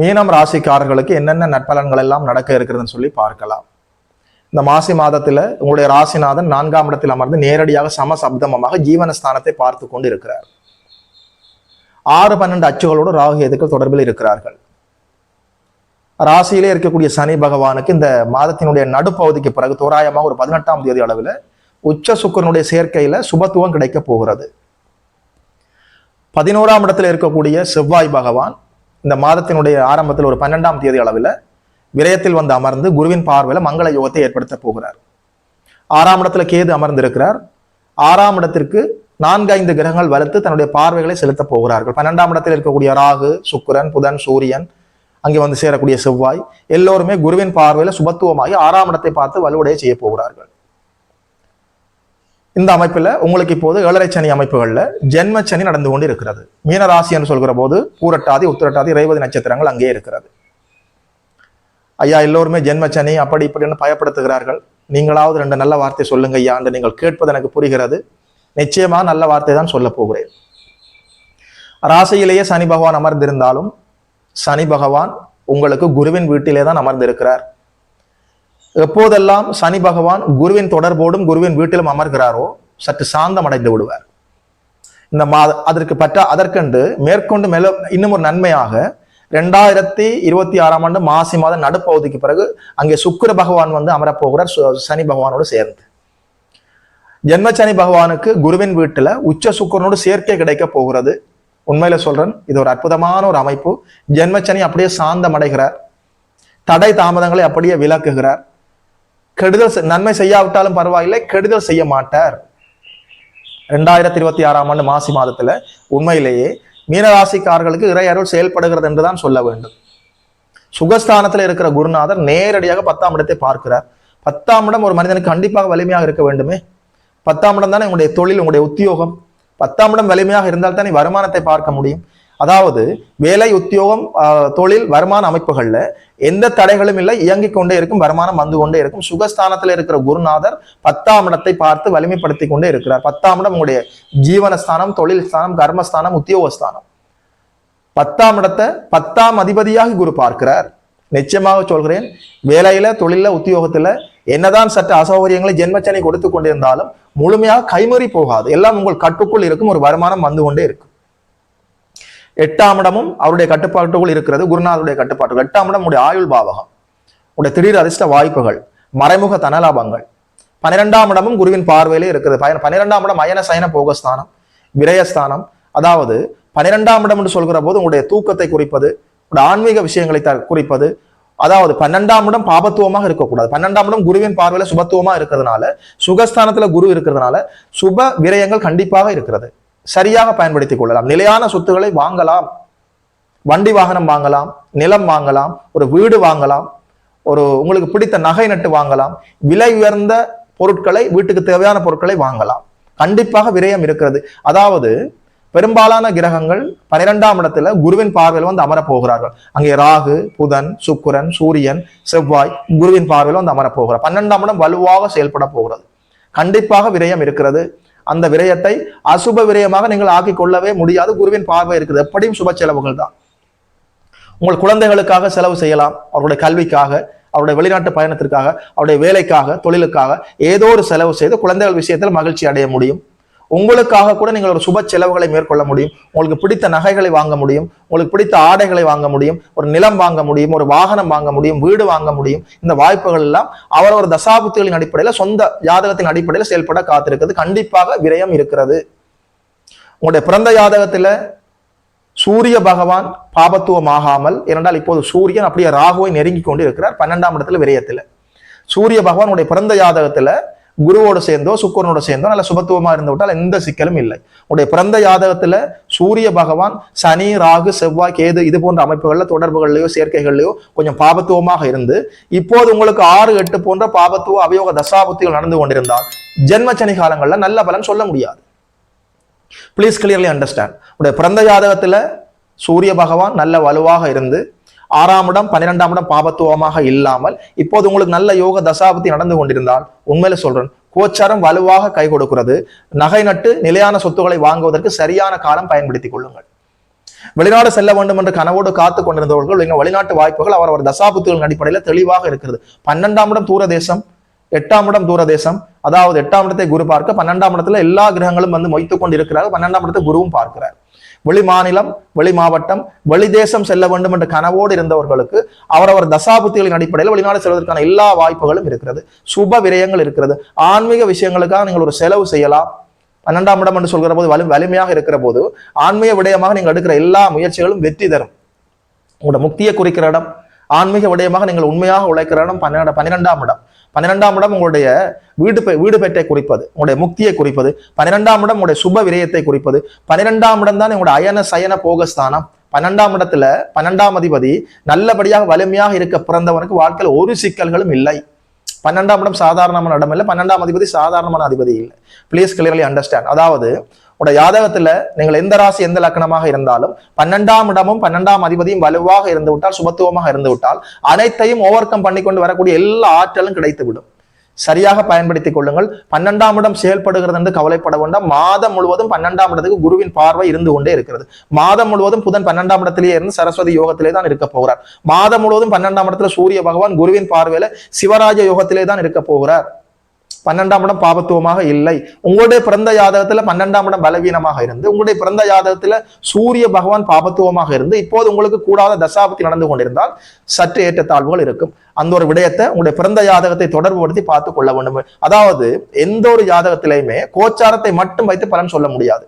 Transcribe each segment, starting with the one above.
மீனம் ராசிக்காரர்களுக்கு என்னென்ன நற்பலன்கள் எல்லாம் நடக்க இருக்கிறதுன்னு சொல்லி பார்க்கலாம். இந்த மாசி மாதத்துல உங்களுடைய ராசிநாதன் நான்காம் இடத்தில் அமர்ந்து நேரடியாக சமசப்தமமாக ஜீவனஸ்தானத்தை பார்த்து கொண்டு இருக்கிறார் ஆறு பன்னெண்டு அச்சுகளோடு ராகு கேதுக்கள் தொடர்பில் இருக்கிறார்கள். ராசியிலே இருக்கக்கூடிய சனி பகவானுக்கு இந்த மாதத்தினுடைய நடுப்பகுதிக்கு பிறகு தோராயமாக ஒரு பதினெட்டாம் தேதி அளவில் உச்ச சுக்கரனுடைய சேர்க்கையில சுபத்துவம் கிடைக்க போகிறது. பதினோராம் இடத்துல இருக்கக்கூடிய செவ்வாய் பகவான் இந்த மாதத்தினுடைய ஆரம்பத்தில் ஒரு பன்னெண்டாம் தேதி அளவில் விரயத்தில் வந்து அமர்ந்து குருவின் பார்வையில் மங்கள யோகத்தை ஏற்படுத்த போகிறார். ஆறாம் இடத்துல கேது அமர்ந்திருக்கிறார். ஆறாம் இடத்திற்கு நான்கு ஐந்து கிரகங்கள் வலுத்து தன்னுடைய பார்வைகளை செலுத்த போகிறார்கள். பன்னெண்டாம் இடத்தில் இருக்கக்கூடிய ராகு சுக்கரன் புதன் சூரியன் அங்கே வந்து சேரக்கூடிய செவ்வாய் எல்லோருமே குருவின் பார்வையில் சுபத்துவமாகி ஆறாம் இடத்தை பார்த்து வலுவடைய செய்ய போகிறார்கள். இந்த அமைப்புல உங்களுக்கு இப்போது ஏழரை சனி அமைப்புகளில் ஜென்ம சனி நடந்து கொண்டு இருக்கிறது மீனராசி என்று சொல்கிற போது பூரட்டாதி உத்திரட்டாதி ரேவதி நட்சத்திரங்கள் அங்கே இருக்கிறது. ஐயா எல்லோருமே ஜென்ம சனி அப்படி இப்படின்னு பயப்படுத்துகிறார்கள். நீங்களாவது ரெண்டு நல்ல வார்த்தை சொல்லுங்க ஐயா என்று நீங்கள் கேட்பது எனக்கு புரிகிறது. நிச்சயமா நல்ல வார்த்தை தான் சொல்ல போகிறேன். ராசியிலேயே சனி பகவான் அமர்ந்திருந்தாலும் சனி பகவான் உங்களுக்கு குருவின் வீட்டிலே தான் அமர்ந்திருக்கிறார். எப்போதெல்லாம் சனி பகவான் குருவின் தொடர்போடும் குருவின் வீட்டிலும் அமர்கிறாரோ சற்று சாந்தம் அடைந்து விடுவார். இந்த மாத அதற்கு பற்ற அதற்கென்று மேற்கொண்டு மேல இன்னும் ஒரு நன்மையாக ரெண்டாயிரத்தி இருபத்தி ஆறாம் ஆண்டு மாசி மாதம் நடுப்பகுதிக்கு பிறகு அங்கே சுக்கிர பகவான் வந்து அமரப்போகிறார் சு- சனி பகவானோடு சேர்ந்து. ஜென்ம சனி பகவானுக்கு குருவின் வீட்டில் உச்ச சுக்கிரனோடு சேர்க்கை கிடைக்க போகிறது. உண்மையில சொல்றேன் இது ஒரு அற்புதமான ஒரு அமைப்பு. ஜென்மச்சனி அப்படியே சாந்தம் அடைகிறார் தடை தாமதங்களை அப்படியே விளக்குகிறார் கெடுதல் நன்மை செய்யாவிட்டாலும் பரவாயில்லை கெடுதல் செய்ய மாட்டார். ரெண்டாயிரத்தி இருபத்தி ஆறாம் ஆண்டு மாசி மாதத்துல உண்மையிலேயே மீனராசிக்காரர்களுக்கு இறை அருள் செயல்படுகிறது என்றுதான் சொல்ல வேண்டும். சுகஸ்தானத்தில் இருக்கிற குருநாதர் நேரடியாக பத்தாம் இடத்தை பார்க்கிறார். பத்தாம் இடம் ஒரு மனிதனுக்கு கண்டிப்பாக வலிமையாக இருக்க வேண்டுமே. பத்தாம் இடம் தானே உங்களுடைய தொழில் உங்களுடைய உத்தியோகம். பத்தாம் இடம் வலிமையாக இருந்தால் தானே வருமானத்தை பார்க்க முடியும். அதாவது வேலை உத்தியோகம் ஆஹ், தொழில் வருமான அமைப்புகள்ல எந்த தடைகளும் இல்லை. இயங்கிக் கொண்டே இருக்கும் வருமானம் வந்து கொண்டே இருக்கும். சுகஸ்தானத்தில் இருக்கிற குருநாதர் பத்தாம் இடத்தை பார்த்து வலிமைப்படுத்தி கொண்டே இருக்கிறார். பத்தாம் இடம் உங்களுடைய ஜீவனஸ்தானம் தொழில் ஸ்தானம் கர்மஸ்தானம் உத்தியோகஸ்தானம். பத்தாம் இடத்தை பத்தாம் அதிபதியாக குரு பார்க்கிறார். நிச்சயமாக சொல்கிறேன் வேலையில தொழில உத்தியோகத்துல என்னதான் சற்று அசௌகரியங்களை ஜென்மச்சனை கொடுத்து கொண்டிருந்தாலும் முழுமையாக கைமறி போகாது. எல்லாம் உங்கள் கட்டுக்குள் இருக்கும் ஒரு வருமானம் வந்து கொண்டே இருக்கும். எட்டாம் இடமும் அவருடைய கட்டுப்பாட்டுக்குள் இருக்கிறது குருநாதருடைய கட்டுப்பாட்டு எட்டாம் இடம் உடைய ஆயுள் பாவகம். உடைய திடீர் அதிர்ஷ்ட வாய்ப்புகள் மறைமுக தனலாபங்கள். பன்னிரெண்டாம் இடமும் குருவின் பார்வையிலே இருக்கிறது பயன் பன்னிரெண்டாம் இடம் அயன சயன போகஸ்தானம் விரயஸ்தானம். அதாவது பன்னிரெண்டாம் இடம் என்று சொல்கிற போது உங்களுடைய தூக்கத்தை குறிப்பது உங்களுடைய ஆன்மீக விஷயங்களை த குறிப்பது. அதாவது பன்னெண்டாம் இடம் பாபத்துவமாக இருக்கக்கூடாது. பன்னெண்டாம் இடம் குருவின் பார்வையில சுபத்துவமா இருக்கிறதுனால சுகஸ்தானத்துல குரு இருக்கிறதுனால சுப விரயங்கள் கண்டிப்பாக இருக்கிறது. சரியாக பயன்படுத்திக் கொள்ளலாம். நிலையான சொத்துக்களை வாங்கலாம். வண்டி வாகனம் வாங்கலாம். நிலம் வாங்கலாம். ஒரு வீடு வாங்கலாம். ஒரு உங்களுக்கு பிடித்த நகை நட்டு வாங்கலாம். விலை உயர்ந்த பொருட்களை வீட்டுக்கு தேவையான பொருட்களை வாங்கலாம். கண்டிப்பாக விரயம் இருக்கிறது. அதாவது பெரும்பாலான கிரகங்கள் பன்னிரெண்டாம் இடத்துல குருவின் பார்வையில் வந்து அமரப் போகிறார்கள் அங்கே ராகு புதன் சுக்கரன் சூரியன் செவ்வாய் குருவின் பார்வையில் வந்து அமரப் போகிறார் பன்னெண்டாம் இடம் வலுவாக செயல்பட போகிறது. கண்டிப்பாக விரயம் இருக்கிறது. அந்த விரயத்தை அசுப விரயமாக நீங்கள் ஆக்கி கொள்ளவே முடியாது. குருவின் பார்வை இருக்குது. எப்படியும் சுப செலவுகள் தான். உங்கள் குழந்தைகளுக்காக செலவு செய்யலாம். அவருடைய கல்விக்காக அவருடைய வெளிநாட்டு பயணத்திற்காக அவருடைய வேலைக்காக தொழிலுக்காக ஏதோ ஒரு செலவு செய்து குழந்தைகள் விஷயத்தில் மகிழ்ச்சி அடைய முடியும். உங்களுக்காக கூட நீங்கள் ஒரு சுப செலவுகளை மேற்கொள்ள முடியும். உங்களுக்கு பிடித்த நகைகளை வாங்க முடியும். உங்களுக்கு பிடித்த ஆடைகளை வாங்க முடியும். ஒரு நிலம் வாங்க முடியும். ஒரு வாகனம் வாங்க முடியும். வீடு வாங்க முடியும். இந்த வாய்ப்புகள் எல்லாம் அவரவர் தசாபுத்திகளின் அடிப்படையில் சொந்த ஜாதகத்தின் அடிப்படையில் செயல்பட காத்திருக்கிறது கண்டிப்பாக விரயம் இருக்கிறது. உங்களுடைய பிறந்த ஜாதகத்தில் சூரிய பகவான் பாபத்துவம் ஆகாமல் ஏனென்றால் இப்போது சூரியன் அப்படியே ராகுவை நெருங்கி கொண்டு இருக்கிறார் பன்னெண்டாம் இடத்துல விரயத்துல. சூரிய பகவான் உடைய பிறந்த ஜாதகத்தில் குருவோட சேர்ந்தோ சுக்கரனோட சேர்ந்தோ நல்ல சுபத்துவமா இருந்து விட்டால் எந்த சிக்கலும் இல்லை. உடைய பிறந்த ஜாதகத்துல சூரிய பகவான் சனி ராகு செவ்வாய் கேது இது போன்ற அமைப்புகள்ல தொடர்புகள்லயோ சேர்க்கைகள்லயோ கொஞ்சம் பாபத்துவமாக இருந்து இப்போது உங்களுக்கு ஆறு எட்டு போன்ற பாபத்துவ அவயோக தசாபுத்திகள் நடந்து கொண்டிருந்தால் ஜென்மச்சனி காலங்கள்ல நல்ல பலன் சொல்ல முடியாது. ப்ளீஸ் கிளியர்லி அண்டர்ஸ்டாண்ட் உடைய பிறந்த ஜாதகத்துல சூரிய பகவான் நல்ல வலுவாக இருந்து ஆறாம் இடம் பன்னிரெண்டாம் இடம் பாபத்துவமாக இல்லாமல் இப்போது உங்களுக்கு நல்ல யோக தசாபத்தி நடந்து கொண்டிருந்தால் உண்மையில சொல்றேன் கோச்சாரம் வலுவாக கை கொடுக்கிறது. நகை நட்டு நிலையான சொத்துக்களை வாங்குவதற்கு சரியான காலம் பயன்படுத்திக் கொள்ளுங்கள். வெளிநாடு செல்ல வேண்டும் என்று கனவோடு காத்து கொண்டிருந்தவர்கள் எங்க வெளிநாட்டு வாய்ப்புகள் அவர் அவர் தசாபுத்திகளின் அடிப்படையில் தெளிவாக இருக்கிறது. பன்னெண்டாம் இடம் தூர தேசம் எட்டாம் இடம் தூர தேசம் அதாவது எட்டாம் இடத்தை குரு பார்க்க பன்னெண்டாம் இடத்துல எல்லா கிரகங்களும் வந்து மொய்த்து கொண்டு இருக்கிறார்கள் பன்னெண்டாம் இடத்தை குருவும் பார்க்கிறார். வெளி மாநிலம் வெளி மாவட்டம் வெளி தேசம் செல்ல வேண்டும் என்ற கனவோடு இருந்தவர்களுக்கு அவரவர் தசாபுத்திகளின் அடிப்படையில் வெளிநாடு செல்வதற்கான எல்லா வாய்ப்புகளும் இருக்கிறது. சுப விரயங்கள் இருக்கிறது. ஆன்மீக விஷயங்களுக்காக நீங்கள் ஒரு செலவு செய்யலாம். பன்னெண்டாம் இடம் என்று சொல்கிற போது வலு வலிமையாக இருக்கிற போது ஆன்மீக விடயமாக நீங்கள் எடுக்கிற எல்லா முயற்சிகளும் வெற்றி தரும். உங்களோட முக்தியை குறிக்கிற இடம் ஆன்மீக விடயமாக நீங்கள் உண்மையாக உழைக்கிற இடம் பன்னெண்டு பன்னிரெண்டாம் இடம். பன்னிரெண்டாம் இடம் உங்களுடைய வீடு பெ- வீடு பெற்றை குறிப்பது உங்களுடைய முக்தியை குறிப்பது பன்னிரெண்டாம் இடம் உங்களுடைய சுப விரயத்தை குறிப்பது பன்னிரெண்டாம் இடம் தான் உங்களுடைய அயன சயன போகஸ்தானம் பன்னெண்டாம் இடத்துல பன்னெண்டாம் அதிபதி நல்லபடியாக வலிமையாக இருக்க பிறந்தவனுக்கு வாழ்க்கையில் ஒரு சிக்கல்களும் இல்லை. பன்னெண்டாம் இடம் சாதாரணமான இடம் இல்லை பன்னெண்டாம் அதிபதி சாதாரணமான அதிபதி இல்லை. ப்ளீஸ் கிளியர்லி அண்டர்ஸ்டாண்ட் அதாவது உடைய ஜாதகத்துல நீங்கள் எந்த ராசி எந்த லக்கணமாக இருந்தாலும் பன்னெண்டாம் இடமும் பன்னெண்டாம் அதிபதியும் வலுவாக இருந்து விட்டால் சுபத்துவமாக இருந்து விட்டால் அனைத்தையும் ஓவர் கம் பண்ணி கொண்டு வரக்கூடிய எல்லா ஆற்றலும் கிடைத்து விடும் சரியாக பயன்படுத்திக் கொள்ளுங்கள். பன்னெண்டாம் இடம் செயல்படுகிறது என்று கவலைப்பட வேண்டாம். மாதம் முழுவதும் பன்னெண்டாம் இடத்துக்கு குருவின் பார்வை இருந்து கொண்டே இருக்கிறது. மாதம் முழுவதும் புதன் பன்னெண்டாம் இடத்திலேயே இருந்து சரஸ்வதி யோகத்திலே தான் இருக்க போகிறார். மாதம் முழுவதும் பன்னெண்டாம் இடத்துல சூரிய பகவான் குருவின் பார்வையில சிவராஜ யோகத்திலே தான் இருக்க போகிறார். பன்னெண்டாம் இடம் பாபத்துவமாக இல்லை. உங்களுடைய பிறந்த ஜாதகத்துல பன்னெண்டாம் இடம் பலவீனமாக இருந்து உங்களுடைய பிறந்த ஜாதகத்துல சூரிய பகவான் பாபத்துவமாக இருந்து இப்போது உங்களுக்கு கூடாத தசாபத்தி நடந்து கொண்டிருந்தால் சற்று ஏற்றத்தாழ்வுகள் இருக்கும். அந்த ஒரு விடயத்தை உங்களுடைய பிறந்த ஜாதகத்தை தொடர்புபடுத்தி பார்த்து கொள்ள வேண்டும். அதாவது எந்த ஒரு ஜாதகத்திலையுமே கோச்சாரத்தை மட்டும் வைத்து பலன் சொல்ல முடியாது.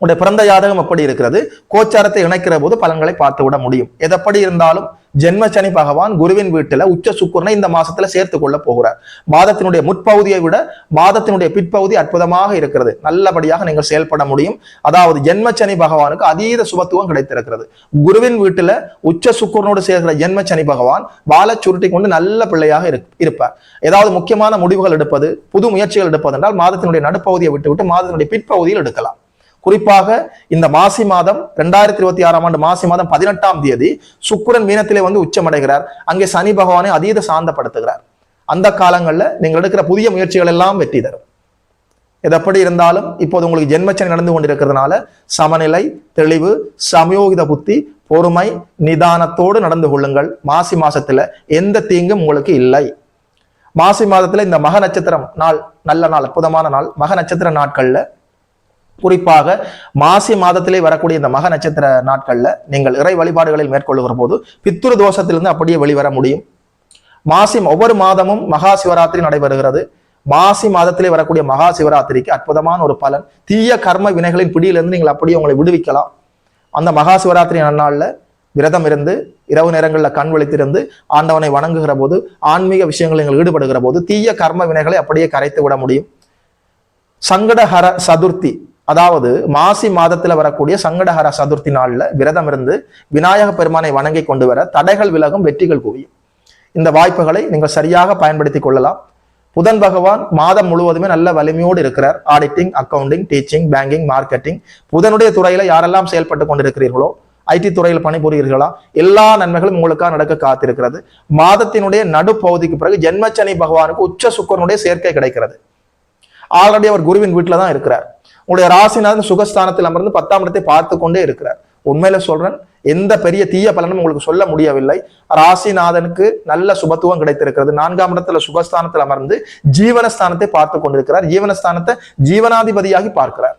உங்களுடைய பிறந்த ஜாதகம் எப்படி இருக்கிறது? கோச்சாரத்தை இணைக்கிற போது பலன்களை பார்த்து விட முடியும். எதப்படி இருந்தாலும் ஜென்மசனி பகவான் குருவின் வீட்டுல உச்ச சுக்குரனை இந்த மாசத்துல சேர்த்து கொள்ள போகிறார். மாதத்தினுடைய முற்பகுதியை விட மாதத்தினுடைய பிற்பகுதி அற்புதமாக இருக்கிறது. நல்லபடியாக நீங்கள் செயல்பட முடியும். அதாவது ஜென்மச்சனி பகவானுக்கு அதீத சுபத்துவம் கிடைத்திருக்கிறது. குருவின் வீட்டுல உச்ச சுக்குரனோடு சேர்கிற ஜென்மச்சனி பகவான் வாழ சுருட்டி கொண்டு நல்ல பிள்ளையாக இருப்- இருப்பார். ஏதாவது முக்கியமான முடிவுகள் எடுப்பது புது முயற்சிகள் எடுப்பது என்றால் மாதத்தினுடைய நடுப்பகுதியை விட்டுவிட்டு மாதத்தினுடைய பிற்பகுதியில் எடுக்கலாம். குறிப்பாக இந்த மாசி மாதம் ரெண்டாயிரத்தி இருபத்தி ஆறாம் ஆண்டு மாசி மாதம் பதினெட்டாம் தேதி சுக்கிரன் மீனத்திலே வந்து உச்சமடைகிறார். அங்கே சனி பகவானை அதீத சாந்தப்படுத்துகிறார். அந்த காலங்களில் நீங்கள் எடுக்கிற புதிய முயற்சிகள் எல்லாம் வெற்றி தரும். இது எப்படி இருந்தாலும் இப்போது உங்களுக்கு ஜென்மச்சனை நடந்து கொண்டிருக்கிறதுனால சமநிலை தெளிவு சமயோகித புத்தி பொறுமை நிதானத்தோடு நடந்து கொள்ளுங்கள். மாசி மாசத்துல எந்த தீங்கும் உங்களுக்கு இல்லை. மாசி மாதத்துல இந்த மக நட்சத்திரம் நாள் நல்ல நாள் அற்புதமான நாள் மக நட்சத்திர நாட்கள்ல குறிப்பாக மாசி மாதத்திலே வரக்கூடிய இந்த மக நட்சத்திர நாட்களில் நீங்கள் இறை வழிபாடுகளில் மேற்கொள்ளுகிற போது பித்துரு தோஷத்திலிருந்து அப்படியே வெளிவர முடியும். மாசி ஒவ்வொரு மாதமும் மகா சிவராத்திரி நடைபெறுகிறது. மாசி மாதத்திலே வரக்கூடிய மகா சிவராத்திரிக்கு அற்புதமான ஒரு பலன். தீய கர்ம வினைகளின் பிடியிலிருந்து நீங்கள் அப்படியே உங்களை விடுவிக்கலாம். அந்த மகா சிவராத்திரி நன்னாளில் விரதம் இருந்து இரவு நேரங்களில் கண் விழித்திருந்து ஆண்டவனை வணங்குகிற போது ஆன்மீக விஷயங்களில் நீங்கள் ஈடுபடுகிற போது தீய கர்ம வினைகளை அப்படியே கரைத்து விட முடியும். சங்கடஹர சதுர்த்தி அதாவது மாசி மாதத்தில் வரக்கூடிய சங்கடஹர சதுர்த்தி நாளில் விரதம் இருந்து விநாயக பெருமானை வணங்கி கொண்டு வர தடைகள் விலகும் வெற்றிகள் குவியும். இந்த வாய்ப்புகளை நீங்கள் சரியாக பயன்படுத்திக் கொள்ளலாம். புதன் பகவான் மாதம் முழுவதுமே நல்ல வலிமையோடு இருக்கிறார். Auditing accounting teaching banking marketing புதனுடைய துறையில யாரெல்லாம் செயல்பட்டு கொண்டிருக்கிறீர்களோ ஐடி துறையில் பணிபுரிகிறீர்களா எல்லா நன்மைகளும் உங்களுக்காக நடக்க காத்திருக்கிறது. மாதத்தினுடைய நடுப்பகுதிக்கு பிறகு ஜென்மச்சனி பகவானுக்கு உச்ச சுக்கரனுடைய சேர்க்கை கிடைக்கிறது. ஆல்ரெடி அவர் குருவின் வீட்டில் தான் இருக்கிறார். உங்களுடைய ராசிநாதன் சுகஸ்தானத்தில் அமர்ந்து பத்தாம் இடத்தை பார்த்து கொண்டே இருக்கிறார். உண்மையில சொல்றேன் எந்த பெரிய தீய பலனும் உங்களுக்கு சொல்ல முடியவில்லை. ராசிநாதனுக்கு நல்ல சுபத்துவம் கிடைத்திருக்கிறது. நான்காம் இடத்துல சுகஸ்தானத்தில் அமர்ந்து ஜீவனஸ்தானத்தை பார்த்து கொண்டிருக்கிறார் ஜீவனஸ்தானத்தை ஜீவனாதிபதியாகி பார்க்கிறார்.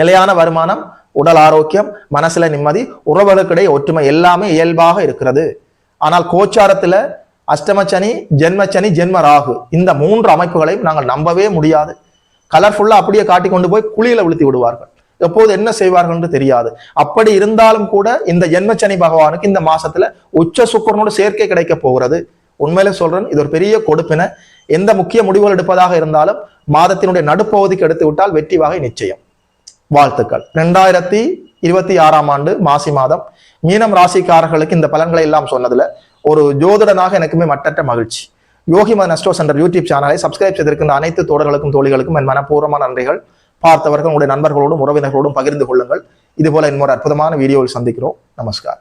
நிலையான வருமானம் உடல் ஆரோக்கியம் மனசுல நிம்மதி உறவுகளுக்கிடையே ஒற்றுமை எல்லாமே இயல்பாக இருக்கிறது. ஆனால் கோச்சாரத்துல அஷ்டமச்சனி ஜென்மச்சனி ஜென்ம ராகு இந்த மூன்று அமைப்புகளையும் நாங்கள் நம்பவே முடியாது. கலர்ஃபுல்லா அப்படியே காட்டி கொண்டு போய் குழியில விழுத்தி விடுவார்கள். எப்போது என்ன செய்வார்கள் என்று தெரியாது. அப்படி இருந்தாலும் கூட இந்த ஜென்மச்சனி பகவானுக்கு இந்த மாசத்துல உச்ச சுக்கரனோட சேர்க்கை கிடைக்க போகிறது. உண்மையில சொல்றேன் இது ஒரு பெரிய கொடுப்பினை. எந்த முக்கிய முடிவுகள் எடுப்பதாக இருந்தாலும் மாதத்தினுடைய நடுப்பகுதிக்கு எடுத்து விட்டால் வெற்றி வகை நிச்சயம். வாழ்த்துக்கள். ரெண்டாயிரத்தி இருபத்தி ஆறாம் ஆண்டு மாசி மாதம் மீனம் ராசிக்காரர்களுக்கு இந்த பலன்களை எல்லாம் சொன்னதுல ஒரு ஜோதிடனாக எனக்குமே மட்டற்ற மகிழ்ச்சி. யோகி மத நஸ்டோ சென்டர் யூடியூப் சேனலை சப்ஸ்கிரைப் செய்திருக்கின்ற அனைத்து தோழர்களுக்கும் தோழிகளுக்கும் என் மனப்பூர்வமான நன்றிகள். பார்த்தவர்கள் உங்களுடைய நண்பர்களோடும் உறவினர்களோடும் பகிர்ந்து கொள்ளுங்கள். இதுபோல இன்னொரு அற்புதமான வீடியோவில் சந்திக்கிறோம். நமஸ்கார்.